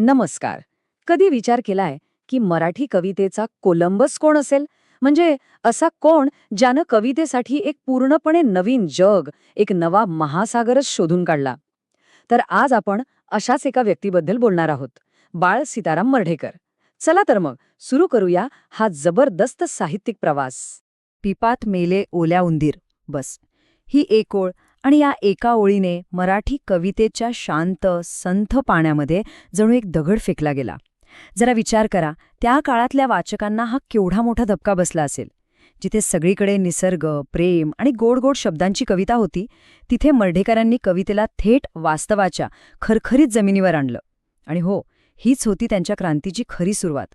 नमस्कार. कधी विचार केलाय की मराठी कवितेचा कोलंबस कोण असेल? म्हणजे असा कोण ज्यानं कवितेसाठी एक पूर्णपणे नवीन जग एक नवा महासागरच शोधून काढला? तर आज आपण अशाच एका व्यक्तीबद्दल बोलणार आहोत बाळ सीताराम मर्ढेकर. चला तर मग सुरू करूया हा जबरदस्त साहित्यिक प्रवास. पिपात मेले ओल्या उंदीर बस. ही एक ओळ आणि या एका ओळीने मराठी कवितेच्या शांत संथ पाण्यामध्ये जणू एक दगड फेकला गेला. जरा विचार करा त्या काळातल्या वाचकांना हा केवढा मोठा धक्का बसला असेल? जिथे सगळीकडे निसर्ग प्रेम आणि गोड गोड शब्दांची कविता होती तिथे मर्ढेकरांनी कवितेला थेट वास्तवाच्या खरखरीत जमिनीवर आणलं. आणि हो हीच होती त्यांच्या क्रांतीची खरी सुरुवात.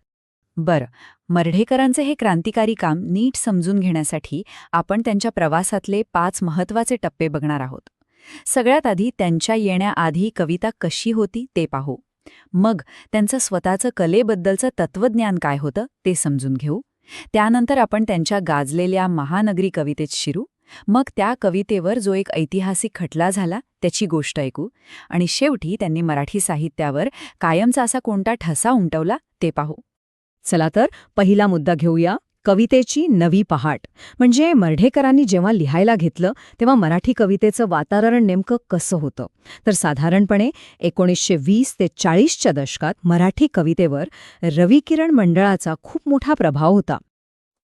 बरं. मर्ढेकरांचे हे क्रांतिकारी काम नीट समजून घेण्यासाठी आपण त्यांच्या प्रवासातले पाच महत्त्वाचे टप्पे बघणार आहोत. सगळ्यात आधी त्यांच्या येण्याआधी कविता कशी होती ते पाहू. मग त्यांचं स्वतःचं कलेबद्दलचं तत्वज्ञान काय होतं ते समजून घेऊ. त्यानंतर आपण त्यांच्या गाजलेल्या महानगरी कवितेत शिरू. मग त्या कवितेवर जो एक ऐतिहासिक खटला झाला त्याची गोष्ट ऐकू. आणि शेवटी त्यांनी मराठी साहित्यावर कायमचा असा कोणता ठसा उमटवला ते पाहू. चला तर पहिला मुद्दा घेऊया कवितेची नवी पहाट. म्हणजे मर्ढेकरांनी जेव्हा लिहायला घेतलं तेव्हा मराठी कवितेचं वातावरण नेमकं कसं होतं? तर साधारणपणे एकोणीसशे वीस ते चाळीसच्या दशकात मराठी कवितेवर रविकिरण मंडळाचा खूप मोठा प्रभाव होता.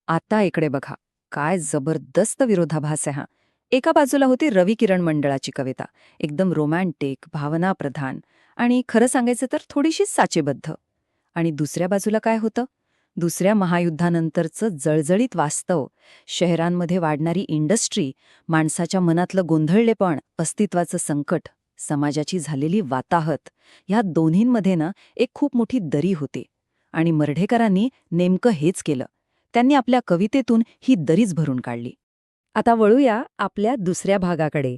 आता इकडे बघा काय जबरदस्त विरोधाभास आहे हा. एका बाजूला होती रविकिरण मंडळाची कविता एकदम रोमॅन्टिक भावनाप्रधान आणि खरं सांगायचं तर थोडीशी साचेबद्ध. आणि दुसऱ्या बाजूला काय होतं? दुसऱ्या महायुद्धानंतरचं जळजळीत वास्तव शहरांमध्ये वाढणारी इंडस्ट्री माणसाच्या मनातलं गोंधळलेपण अस्तित्वाचं संकट समाजाची झालेली वाताहत ह्या दोन्हींमध्ये ना एक खूप मोठी दरी होती. आणि मर्ढेकरांनी नेमकं हेच केलं. त्यांनी आपल्या कवितेतून ही दरीच भरून काढली. आता वळूया आपल्या दुसऱ्या भागाकडे.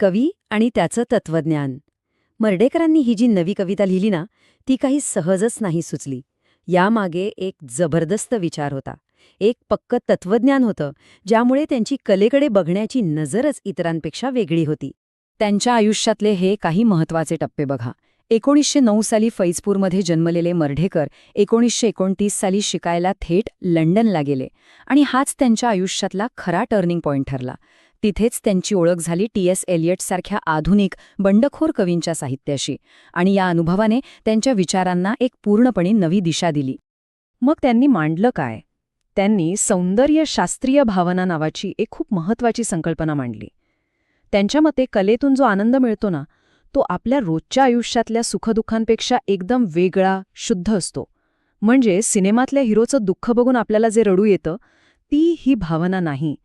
कवी आणि त्याचं तत्वज्ञान मर्ढेकरांनी ही जी नवी कविता लिहिली ना ती काही सहजच नाही सुचली. यामागे एक जबरदस्त विचार होता. एक पक्क तत्वज्ञान होतं ज्यामुळे त्यांची कलेकडे बघण्याची नजरच इतरांपेक्षा वेगळी होती. त्यांच्या आयुष्यातले हे काही महत्त्वाचे टप्पे बघा. एकोणीसशे नऊ साली फैजपूरमध्ये जन्मलेले मर्ढेकर एकोणीसशे एकोणतीस साली शिकायला थेट लंडनला गेले आणि हाच त्यांच्या आयुष्यातला खरा टर्निंग पॉईंट ठरला. तिथेच त्यांची ओळख झाली टी. एस. एलियटसारख्या आधुनिक बंडखोर कवींच्या साहित्याशी आणि या अनुभवाने त्यांच्या विचारांना एक पूर्णपणे नवी दिशा दिली. मग त्यांनी मांडलं काय? त्यांनी सौंदर्य शास्त्रीय भावना नावाची एक खूप महत्वाची संकल्पना मांडली. त्यांच्या मते कलेतून जो आनंद मिळतो ना तो आपल्या रोजच्या आयुष्यातल्या सुखदुःखांपेक्षा एकदम वेगळा शुद्ध असतो. म्हणजे सिनेमातल्या हिरोचं दुःख बघून आपल्याला जे रडू येतं ती ही भावना नाही.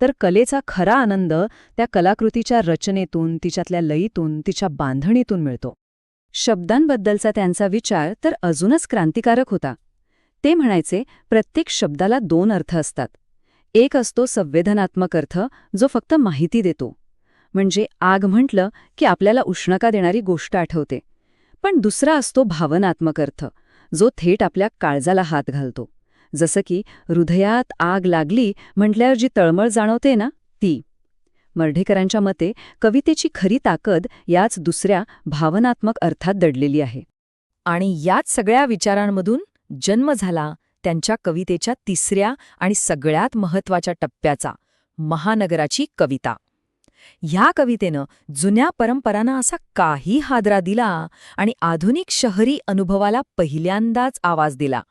तर कलेचा खरा आनंद त्या कलाकृतीच्या रचनेतून तिच्यातल्या लयीतून तिच्या बांधणीतून मिळतो. शब्दांबद्दलचा त्यांचा विचार तर अजूनच क्रांतिकारक होता. ते म्हणायचे प्रत्येक शब्दाला दोन अर्थ असतात. एक असतो संवेदनात्मक अर्थ जो फक्त माहिती देतो. म्हणजे आग म्हटलं की आपल्याला उष्णका देणारी गोष्ट आठवते. पण दुसरा असतो भावनात्मक अर्थ जो थेट आपल्या काळजाला हात घालतो. जसं की हृदयात आग लागली म्हटल्यावर जी तळमळ जाणवते ना ती. मर्ढेकरांच्या मते कवितेची खरी ताकद याच दुसऱ्या भावनात्मक अर्थात दडलेली आहे. आणि याच सगळ्या विचारांमधून जन्म झाला त्यांच्या कवितेच्या तिसऱ्या आणि सगळ्यात महत्त्वाच्या टप्प्याचा महानगराची कविता. ह्या कवितेनं जुन्या परंपरांना असा काही हादरा दिला आणि आधुनिक शहरी अनुभवाला पहिल्यांदाच आवाज दिला.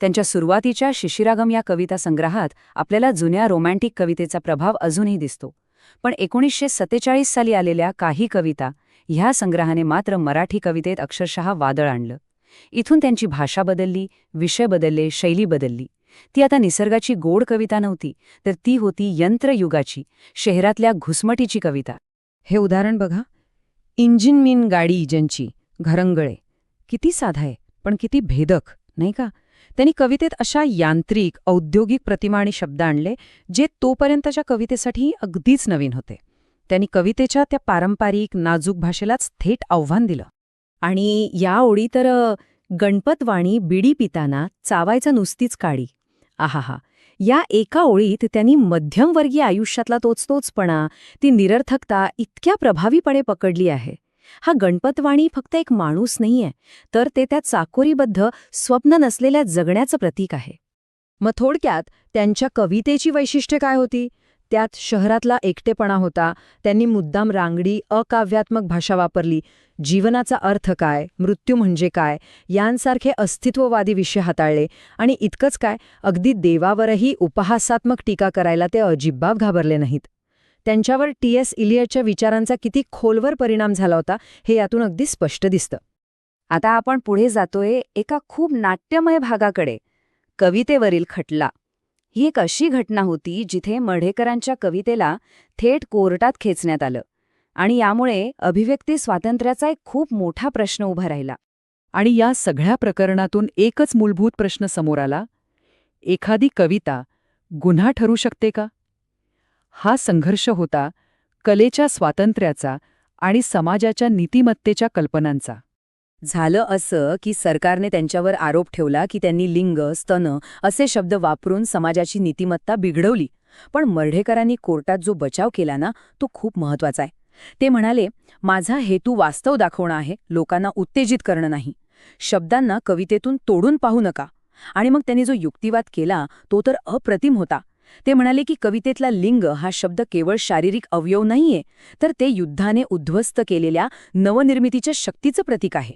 त्यांच्या सुरुवातीच्या शिशिरागम या कविता संग्रहात आपल्याला जुन्या रोमॅन्टिक कवितेचा प्रभाव अजूनही दिसतो. पण एकोणीसशे सत्तेचाळीस साली आलेल्या काही कविता ह्या संग्रहाने मात्र मराठी कवितेत अक्षरशः वादळ आणलं. इथून त्यांची भाषा बदलली विषय बदलले शैली बदलली. ती आता निसर्गाची गोड कविता नव्हती तर ती होती यंत्रयुगाची शहरातल्या घुसमटीची कविता. हे उदाहरण बघा. इंजिन मीन गाडी ज्यांची घरंगळे. किती साधा आहे पण किती भेदक नाही का? त्यांनी कवितेत अशा यांत्रिक औद्योगिक प्रतिमा आणि शब्द आणले जे तोपर्यंतच्या कवितेसाठी अगदीच नवीन होते. त्यांनी कवितेच्या त्या पारंपरिक नाजूक भाषेलाच थेट आव्हान दिलं. आणि या ओळी तर गणपतवाणी बिडी पिताना चावायचं नुसतीच काळी आहाहा. या एका ओळीत त्यांनी मध्यमवर्गीय आयुष्यातला तोच तोचपणा ती निरर्थकता इतक्या प्रभावीपणे पकडली आहे. हा गणपतवाणी फक्त एक माणूस नाहीये तर ते त्या चाकोरीबद्ध स्वप्न नसलेल्या जगण्याचं प्रतीक आहे. मग थोडक्यात त्यांच्या कवितेची वैशिष्ट्ये काय होती? त्यात शहरातला एकटेपणा होता त्यांनी मुद्दाम रांगडी अकाव्यात्मक भाषा वापरली जीवनाचा अर्थ काय मृत्यू म्हणजे काय यांसारखे अस्तित्ववादी विषय हाताळले आणि इतकंच काय अगदी देवावरही उपहासात्मक टीका करायला ते अजिबात घाबरले नाहीत. त्यांच्यावर टी. एस. इलियटच्या विचारांचा किती खोलवर परिणाम झाला होता हे यातून अगदी स्पष्ट दिसतं. आता आपण पुढे जातोय एका खूप नाट्यमय भागाकडे. कवितेवरील खटला. ही एक अशी घटना होती जिथे मढेकरांच्या कवितेला थेट कोर्टात खेचण्यात आलं आणि यामुळे अभिव्यक्ती स्वातंत्र्याचा एक खूप मोठा प्रश्न उभा राहिला. आणि या सगळ्या प्रकरणातून एकच मूलभूत प्रश्न समोर आला. एखादी कविता गुन्हा ठरू शकते का? हा संघर्ष होता कलेच्या स्वातंत्र्याचा आणि समाजाच्या नीतिमत्तेच्या कल्पनांचा. झालं असं की सरकारने त्यांच्यावर आरोप ठेवला की त्यांनी लिंग स्तन असे शब्द वापरून समाजाची नीतिमत्ता बिघडवली. पण मर्ढेकरांनी कोर्टात जो बचाव केला ना तो खूप महत्त्वाचा आहे. ते म्हणाले माझा हेतू वास्तव दाखवणं आहे लोकांना उत्तेजित करणं नाही. शब्दांना कवितेतून तोडून पाहू नका. आणि मग त्यांनी जो युक्तिवाद केला तो तर अप्रतिम होता. ते म्हणाले की कवितेतला लिंग हा शब्द केवळ शारीरिक अवयव नाहीये तर ते युद्धाने उद्ध्वस्त केलेल्या नवनिर्मितीच्या शक्तीचं प्रतीक आहे.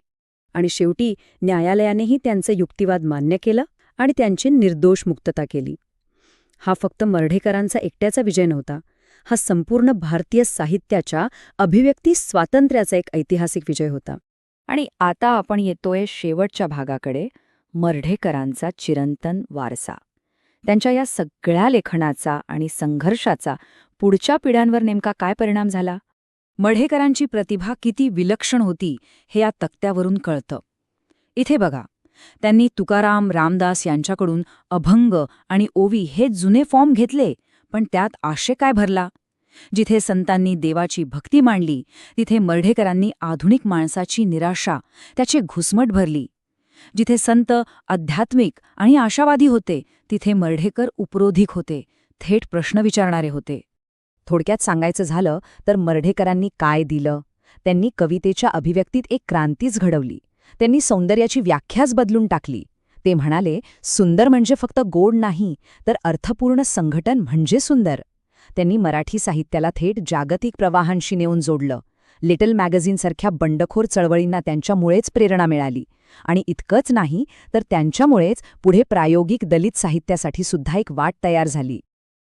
आणि शेवटी न्यायालयानेही त्यांचं युक्तिवाद मान्य केलं आणि त्यांची निर्दोष मुक्तता केली. हा फक्त मर्ढेकरांचा एकट्याचा विजय नव्हता हा संपूर्ण भारतीय साहित्याच्या अभिव्यक्ती स्वातंत्र्याचा एक ऐतिहासिक विजय होता. आणि आता आपण येतोय शेवटच्या भागाकडे मर्ढेकरांचा चिरंतन वारसा. त्यांच्या या सगळ्या लेखनाचा आणि संघर्षाचा पुढच्या पिढ्यांवर नेमका काय परिणाम झाला? मढेकरांची प्रतिभा किती विलक्षण होती हे या तक्त्यावरून कळतं. इथे बघा त्यांनी तुकाराम रामदास यांच्याकडून अभंग आणि ओवी हे जुने फॉर्म घेतले पण त्यात आशय काय भरला? जिथे संतांनी देवाची भक्ती मांडली तिथे मर्ढेकरांनी आधुनिक माणसाची निराशा त्याची घुसमट भरली जिथे संत आध्यात्मिक आणि आशावादी होते तिथे मर्ढेकर उपरोधिक होते थेट प्रश्न विचारणारे होते. थोडक्यात सांगायचं झालं तर मर्ढेकरांनी काय दिलं? त्यांनी कवितेच्या अभिव्यक्तीत एक क्रांतीच घडवली. त्यांनी सौंदर्याची व्याख्याच बदलून टाकली. ते म्हणाले सुंदर म्हणजे फक्त गोड नाही तर अर्थपूर्ण संघटन म्हणजे सुंदर. त्यांनी मराठी साहित्याला थेट जागतिक प्रवाहांशी नेऊन जोडलं. लिटल मॅगझिनसारख्या बंडखोर चळवळींना त्यांच्यामुळेच प्रेरणा मिळाली. आणि इतकंच नाही तर त्यांच्यामुळेच पुढे प्रायोगिक दलित साहित्यासाठी सुद्धा एक वाट तयार झाली.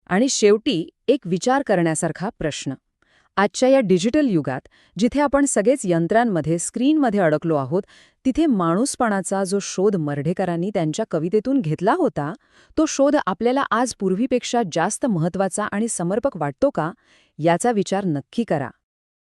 आणि शेवटी एक विचार करण्यासारखा प्रश्न. आजच्या या डिजिटल युगात जिथे आपण सगळेच यंत्रांमध्ये स्क्रीनमध्ये अडकलो आहोत तिथे माणूसपणाचा जो शोध मर्ढेकरांनी त्यांच्या कवितेतून घेतला होता तो शोध आपल्याला आज पूर्वीपेक्षा जास्त महत्त्वाचा आणि समर्पक वाटतो का? याचा विचार नक्की करा.